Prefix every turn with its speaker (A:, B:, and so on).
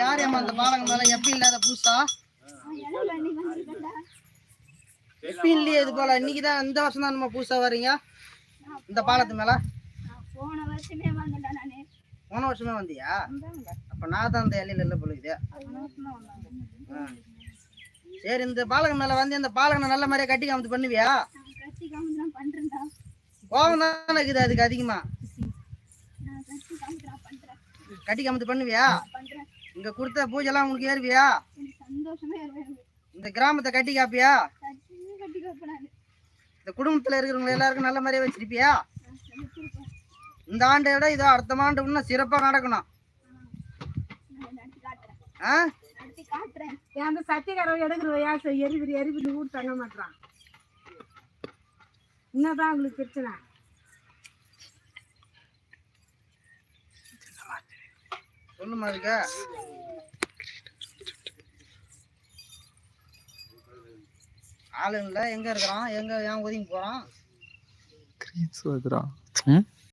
A: யார் ஏமா அந்த பாலகம் மேல? எப்பயும் இல்லாத பூசா எப்பயும் இல்லையே இது போல. இன்னைக்கு தான் இந்த வருஷம் தான் நம்ம பூசா வரீங்க இந்த பாலத்து மேல?
B: போன வருஷமே வந்தேன் நானு
A: போன வருஷமே வந்தியா? அப்ப நான் தான் அந்த இலையில இல்லை பொழுது சரி இந்த பாலகம் மேல வந்து இந்த பாலகனை நல்ல மாதிரியா கட்டி காமத்து பண்ணுவியா? கோபம் தான் இருக்குது அதுக்கு அதிகமா?
B: கட்டி
A: காமத்து பண்ணுவியா? இங்க கொடுத்த பூஜைலாம் உங்களுக்கு ஏறுவியா? இந்த கிராமத்தை கட்டி காப்பியா? இந்த குடும்பத்துல இருக்கிறவங்க எல்லாருக்கும் நல்ல மாதிரியா வச்சிருப்பியா? இந்த ஆண்டை விட இதோ அடுத்த ஆண்டு இன்னும் சிறப்பா நடக்கணும். ஆ?
C: அந்த சத்தியக்காரன் எடுக்கிற ஏசை எரிபிரி எரிபிரி ஊர் தங்க மாட்டான் என்னதான் உங்களுக்கு பிரச்சனை?
A: சொல்லுமா அதுக்கு ஆளு இல்ல எங்க இருக்கிறான்? எங்க ஏன் ஒதுங்கி போறான்?
D: கிரீஸ் வருதுடா ம்?